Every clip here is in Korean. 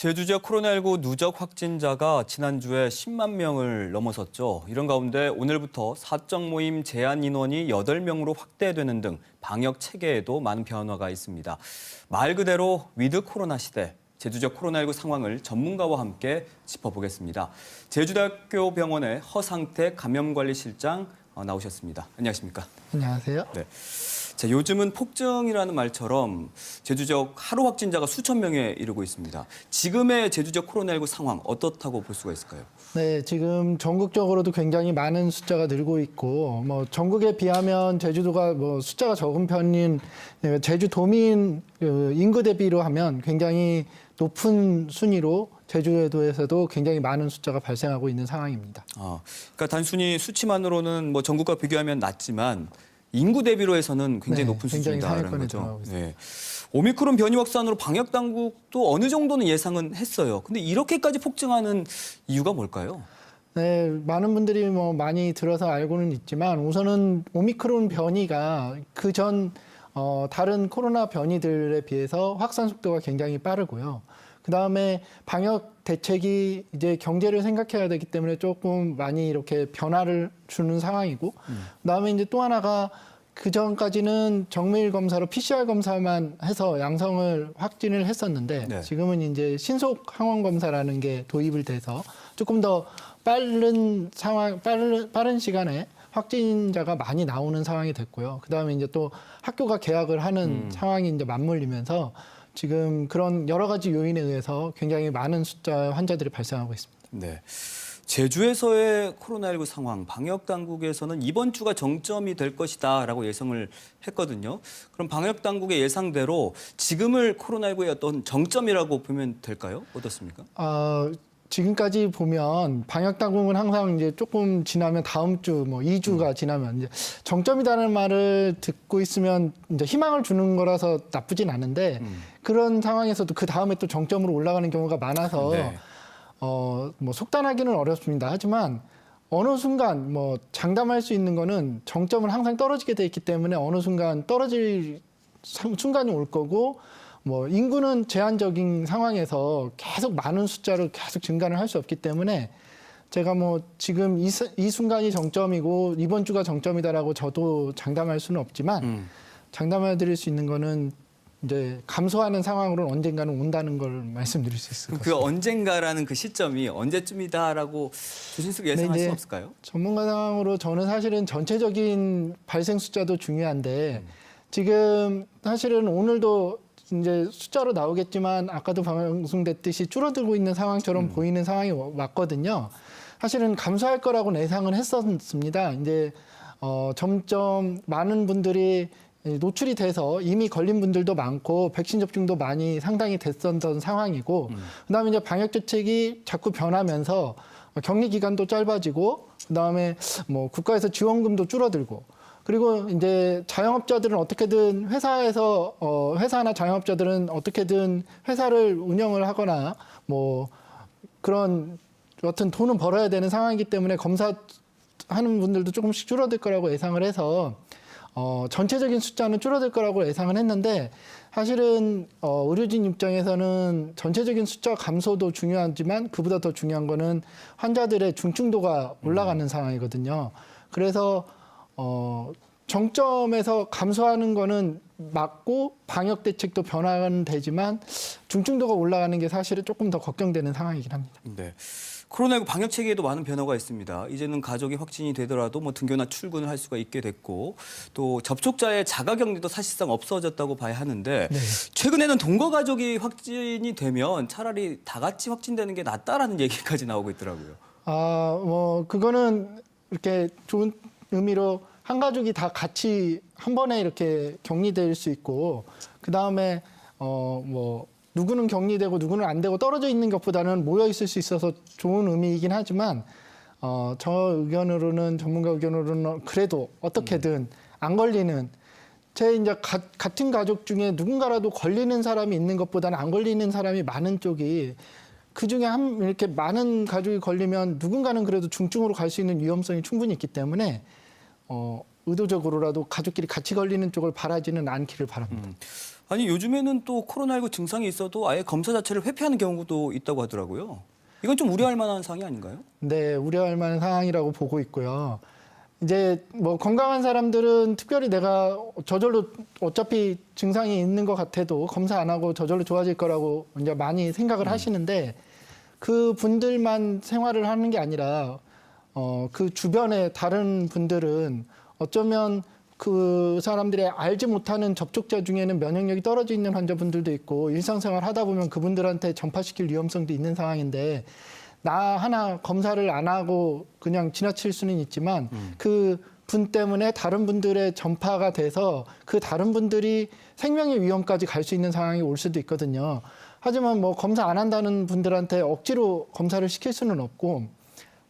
제주 지역 코로나19 누적 확진자가 지난주에 10만 명을 넘어섰죠. 이런 가운데 오늘부터 사적 모임 제한 인원이 8명으로 확대되는 등 방역 체계에도 많은 변화가 있습니다. 말 그대로 위드 코로나 시대. 제주 지역 코로나19 상황을 전문가와 함께 짚어보겠습니다. 제주대학교 병원의 허상태 감염관리실장 어, 나오셨습니다. 안녕하십니까? 안녕하세요. 네. 자, 요즘은 폭증이라는 말처럼 제주 지역 하루 확진자가 수천 명에 이르고 있습니다. 지금의 제주 지역 코로나19 상황 어떻다고 볼 수가 있을까요? 네, 지금 전국적으로도 굉장히 많은 숫자가 늘고 있고, 뭐 전국에 비하면 제주도가 뭐 숫자가 적은 편인 네, 제주 도민 그 인구 대비로 하면 굉장히 높은 순위로 제주도에서도 굉장히 많은 숫자가 발생하고 있는 상황입니다. 아, 그러니까 단순히 수치만으로는 뭐 전국과 비교하면 낮지만 인구 대비로 해서는 굉장히 네, 높은 굉장히 수준이다라는 상위권에 거죠. 들어가고 있습니다. 네. 오미크론 변이 확산으로 방역 당국도 어느 정도는 예상은 했어요. 근데 이렇게까지 폭증하는 이유가 뭘까요? 네, 많은 분들이 뭐 많이 들어서 알고는 있지만 우선은 오미크론 변이가 그 전 어, 다른 코로나 변이들에 비해서 확산 속도가 굉장히 빠르고요. 그 다음에 방역 대책이 이제 경제를 생각해야 되기 때문에 조금 많이 이렇게 변화를 주는 상황이고, 그 다음에 이제 또 하나가 그 전까지는 정밀 검사로 PCR 검사만 해서 양성을 확진을 했었는데 네. 지금은 이제 신속 항원 검사라는 게 도입을 돼서 조금 더 빠른 상황, 빠른 빠른 시간에 확진자가 많이 나오는 상황이 됐고요. 그 다음에 이제 또 학교가 개학을 하는 상황이 이제 맞물리면서 지금 그런 여러 가지 요인에 의해서 굉장히 많은 숫자의 환자들이 발생하고 있습니다. 네. 제주에서의 코로나19 상황, 방역 당국에서는 이번 주가 정점이 될 것이다라고 예상을 했거든요. 그럼 방역 당국의 예상대로 지금을 코로나19의 어떤 정점이라고 보면 될까요? 어떻습니까? 어, 지금까지 보면 방역 당국은 항상 이제 조금 지나면 다음 주뭐 2주가 지나면 이제 정점이라는 말을 듣고 있으면 이제 희망을 주는 거라서 나쁘진 않은데 그런 상황에서도 그 다음에 또 정점으로 올라가는 경우가 많아서 네. 어, 뭐 속단하기는 어렵습니다. 하지만 어느 순간 뭐 장담할 수 있는 거는 정점은 항상 떨어지게 돼 있기 때문에 어느 순간 떨어질 상- 순간이 올 거고 뭐 인구는 제한적인 상황에서 계속 많은 숫자로 계속 증가를 할 수 없기 때문에 제가 뭐 지금 이, 스- 이 순간이 정점이고 이번 주가 정점이다라고 저도 장담할 수는 없지만 음. 장담해 드릴 수 있는 거는 이제 감소하는 상황으로 언젠가는 온다는 걸 말씀드릴 수 있을 것 같습니다. 그 언젠가라는 그 시점이 언제쯤이다라고 조심스럽게 예상할 네, 수 없을까요? 전문가상으로 저는 사실은 전체적인 발생 숫자도 중요한데 지금 사실은 오늘도 이제 숫자로 나오겠지만 아까도 방송됐듯이 줄어들고 있는 상황처럼 보이는 상황이 와- 왔거든요. 사실은 감소할 거라고 예상은 했었습니다. 이제 어, 점점 많은 분들이 노출이 돼서 이미 걸린 분들도 많고 백신 접종도 많이 상당히 됐었던 상황이고 그다음에 이제 방역 대책이 자꾸 변하면서 격리 기간도 짧아지고 그다음에 뭐 국가에서 지원금도 줄어들고 그리고 이제 자영업자들은 어떻게든 회사에서 어 회사나 자영업자들은 어떻게든 회사를 운영을 하거나 뭐 그런 어떤 돈은 벌어야 되는 상황이기 때문에 검사 하는 분들도 조금씩 줄어들 거라고 예상을 해서 어, 전체적인 숫자는 줄어들 거라고 예상을 했는데 사실은 어, 의료진 입장에서는 전체적인 숫자 감소도 중요하지만 그보다 더 중요한 거는 환자들의 중증도가 올라가는 상황이거든요. 그래서 어, 정점에서 감소하는 거는 맞고 방역 대책도 변화는 되지만 중증도가 올라가는 게 사실은 조금 더 걱정되는 상황이긴 합니다. 네. 코로나19 방역 체계에도 많은 변화가 있습니다. 이제는 가족이 확진이 되더라도 뭐 등교나 출근을 할 수가 있게 됐고 또 접촉자의 자가 격리도 사실상 없어졌다고 봐야 하는데 네. 최근에는 동거 가족이 확진이 되면 차라리 다 같이 확진되는 게 낫다라는 얘기까지 나오고 있더라고요. 아, 뭐 그거는 이렇게 좋은 의미로 한 가족이 다 같이 한 번에 이렇게 격리될 수 있고 그 다음에 어 뭐 누구는 격리되고 누구는 안 되고 떨어져 있는 것보다는 모여 있을 수 있어서 좋은 의미이긴 하지만 어 저 의견으로는 전문가 의견으로는 그래도 어떻게든 안 걸리는 제 이제 가- 같은 가족 중에 누군가라도 걸리는 사람이 있는 것보다는 안 걸리는 사람이 많은 쪽이 그 중에 한 이렇게 많은 가족이 걸리면 누군가는 그래도 중증으로 갈 수 있는 위험성이 충분히 있기 때문에 어, 의도적으로라도 가족끼리 같이 걸리는 쪽을 바라지는 않기를 바랍니다. 음. 아니 요즘에는 또 코로나19 증상이 있어도 아예 검사 자체를 회피하는 경우도 있다고 하더라고요. 이건 좀 우려할 만한 사항이 아닌가요? 네, 우려할 만한 상황이라고 보고 있고요. 이제 뭐 건강한 사람들은 특별히 내가 저절로 어차피 증상이 있는 것 같아도 검사 안 하고 저절로 좋아질 거라고 이제 많이 생각을 하시는데 그 분들만 생활을 하는 게 아니라 어, 그 주변에 다른 분들은 어쩌면 그 사람들의 알지 못하는 접촉자 중에는 면역력이 떨어져 있는 환자분들도 있고 일상생활 하다 보면 그분들한테 전파시킬 위험성도 있는 상황인데 나 하나 검사를 안 하고 그냥 지나칠 수는 있지만 그분 때문에 다른 분들의 전파가 돼서 그 다른 분들이 생명의 위험까지 갈 수 있는 상황이 올 수도 있거든요. 하지만 뭐 검사 안 한다는 분들한테 억지로 검사를 시킬 수는 없고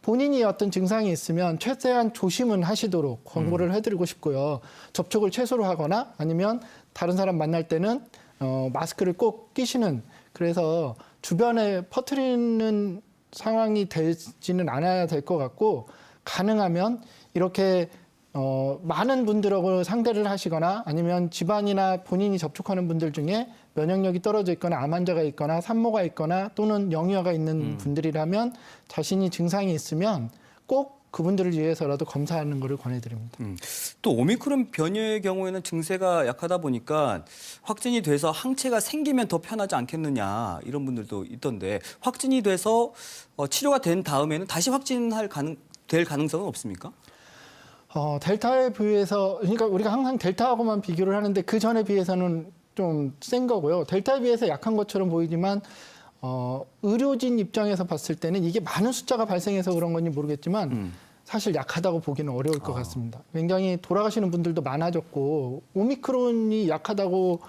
본인이 어떤 증상이 있으면 최대한 조심은 하시도록 권고를 해드리고 싶고요. 접촉을 최소로 하거나 아니면 다른 사람 만날 때는 어, 마스크를 꼭 끼시는 그래서 주변에 퍼뜨리는 상황이 되지는 않아야 될 것 같고 가능하면 이렇게 어, 많은 분들하고 상대를 하시거나 아니면 집안이나 본인이 접촉하는 분들 중에 면역력이 떨어져 있거나 암 환자가 있거나 산모가 있거나 또는 영유아가 있는 분들이라면 자신이 증상이 있으면 꼭 그분들을 위해서라도 검사하는 것을 권해드립니다. 음. 또 오미크론 변이의 경우에는 증세가 약하다 보니까 확진이 돼서 항체가 생기면 더 편하지 않겠느냐 이런 분들도 있던데 확진이 돼서 어, 치료가 된 다음에는 다시 확진할 가능 될 가능성은 없습니까? 어, 델타에 비해서 그러니까 우리가 항상 델타하고만 비교를 하는데 그 전에 비해서는 좀 센 거고요. 델타에 비해서 약한 것처럼 보이지만 어, 의료진 입장에서 봤을 때는 이게 많은 숫자가 발생해서 그런 건지 모르겠지만 음. 사실 약하다고 보기는 어려울 것 같습니다. 굉장히 돌아가시는 분들도 많아졌고 오미크론이 약하다고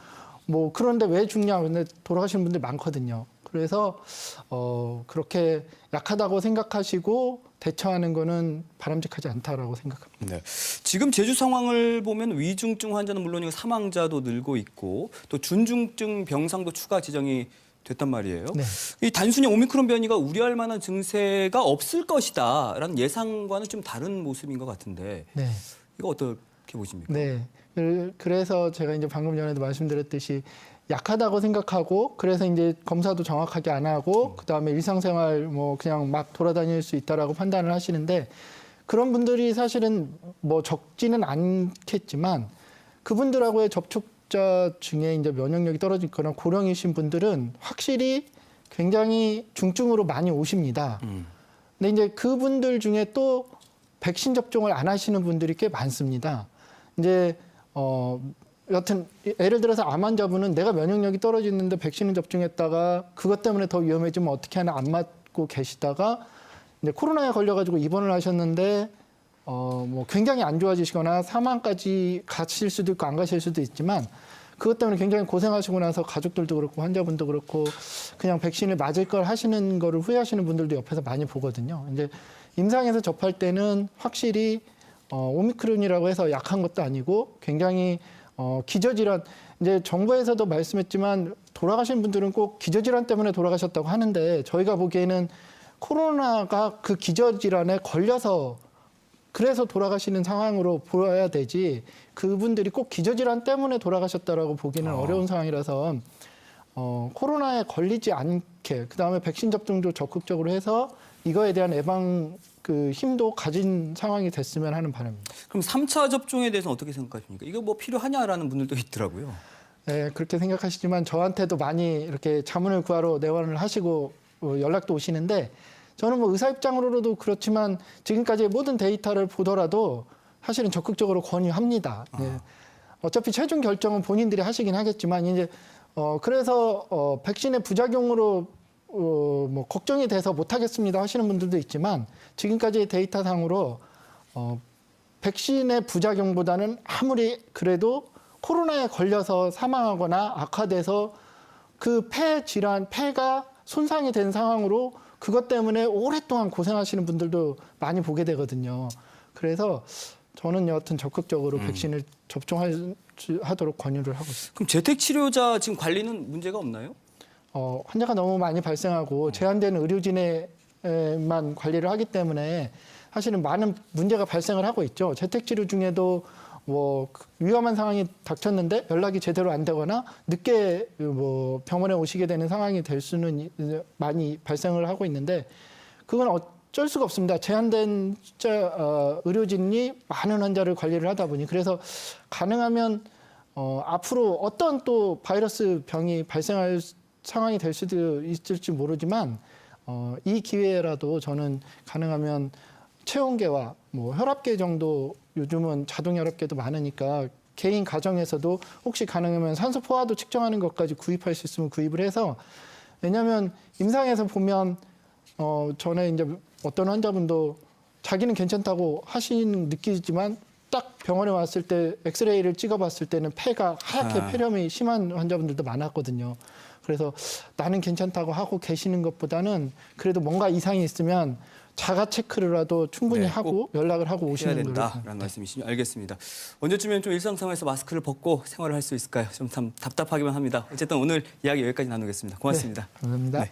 뭐 그런데 왜 죽냐 근데 돌아가시는 분들 많거든요. 그래서 어, 그렇게 약하다고 생각하시고 대처하는 거는 바람직하지 않다라고 생각합니다. 네. 지금 제주 상황을 보면 위중증 환자는 물론이고 사망자도 늘고 있고 또 준중증 병상도 추가 지정이 됐단 말이에요. 네. 이 단순히 오미크론 변이가 우려할 만한 증세가 없을 것이다라는 예상과는 좀 다른 모습인 것 같은데 네. 이거 어떻게 보십니까? 네. 그- 그래서 제가 이제 방금 전에도 말씀드렸듯이 약하다고 생각하고 그래서 이제 검사도 정확하게 안 하고 그다음에 일상생활 뭐 그냥 막 돌아다닐 수 있다라고 판단을 하시는데 그런 분들이 사실은 뭐 적지는 않겠지만 그분들하고의 접촉자 중에 이제 면역력이 떨어지거나 고령이신 분들은 확실히 굉장히 중증으로 많이 오십니다. 음. 근데 이제 그분들 중에 또 백신 접종을 안 하시는 분들이 꽤 많습니다. 이제 어 여튼 예를 들어서 암 환자분은 내가 면역력이 떨어지는데 백신을 접종했다가 그것 때문에 더 위험해지면 어떻게 하나 안 맞고 계시다가 이제 코로나에 걸려가지고 입원을 하셨는데 어 뭐 굉장히 안 좋아지시거나 사망까지 가실 수도 있고 안 가실 수도 있지만 그것 때문에 굉장히 고생하시고 나서 가족들도 그렇고 환자분도 그렇고 그냥 백신을 맞을 걸 하시는 거를 후회하시는 분들도 옆에서 많이 보거든요. 이제 임상에서 접할 때는 확실히 어, 오미크론이라고 해서 약한 것도 아니고 굉장히 어, 기저질환. 이제 정부에서도 말씀했지만 돌아가신 분들은 꼭 기저질환 때문에 돌아가셨다고 하는데 저희가 보기에는 코로나가 그 기저질환에 걸려서 그래서 돌아가시는 상황으로 보여야 되지 그분들이 꼭 기저질환 때문에 돌아가셨다라고 보기는 어려운 상황이라서 어, 코로나에 걸리지 않게 그다음에 백신 접종도 적극적으로 해서 이거에 대한 예방 그 힘도 가진 상황이 됐으면 하는 바람입니다. 그럼 3차 접종에 대해서는 어떻게 생각하십니까? 이거 뭐 필요하냐라는 분들도 있더라고요. 네, 그렇게 생각하시지만 저한테도 많이 이렇게 자문을 구하러 내원을 하시고 어, 연락도 오시는데 저는 뭐 의사 입장으로도 그렇지만 지금까지의 모든 데이터를 보더라도 사실은 적극적으로 권유합니다. 예. 어차피 최종 결정은 본인들이 하시긴 하겠지만 이제 어 그래서 어 백신의 부작용으로 어 뭐 걱정이 돼서 못 하겠습니다 하시는 분들도 있지만 지금까지의 데이터상으로 어 백신의 부작용보다는 아무리 그래도 코로나에 걸려서 사망하거나 악화돼서 그 폐 질환, 폐가 손상이 된 상황으로 그것 때문에 오랫동안 고생하시는 분들도 많이 보게 되거든요. 그래서 저는 여하튼 적극적으로 백신을 접종하도록 권유를 하고 있습니다. 그럼 재택 치료자 지금 관리는 문제가 없나요? 어, 환자가 너무 많이 발생하고 제한되는 의료진에만 관리를 하기 때문에 사실은 많은 문제가 발생을 하고 있죠. 재택치료 중에도 뭐 위험한 상황이 닥쳤는데 연락이 제대로 안 되거나 늦게 뭐 병원에 오시게 되는 상황이 될 수는 많이 발생을 하고 있는데 그건 어쩔 수가 없습니다. 제한된 숫자 어, 의료진이 많은 환자를 관리를 하다 보니 그래서 가능하면 어, 앞으로 어떤 또 바이러스 병이 발생할 상황이 될 수도 있을지 모르지만 어, 이 기회라도 저는 가능하면 체온계와 뭐 혈압계 정도 요즘은 자동 혈압계도 많으니까 개인 가정에서도 혹시 가능하면 산소 포화도 측정하는 것까지 구입할 수 있으면 구입을 해서 왜냐하면 임상에서 보면 어 전에 이제 어떤 환자분도 자기는 괜찮다고 하시는 느끼지만 딱 병원에 왔을 때 엑스레이를 찍어봤을 때는 폐가 하얗게 아. 폐렴이 심한 환자분들도 많았거든요. 그래서 나는 괜찮다고 하고 계시는 것보다는 그래도 뭔가 이상이 있으면 자가 체크를라도 충분히 네, 하고 연락을 하고 오시는 걸로. 된다라는 말씀이시죠. 알겠습니다. 언제쯤엔 좀 일상생활에서 마스크를 벗고 생활을 할 수 있을까요? 좀참 답답하기만 합니다. 어쨌든 오늘 이야기 여기까지 나누겠습니다. 고맙습니다. 감사합니다. 네.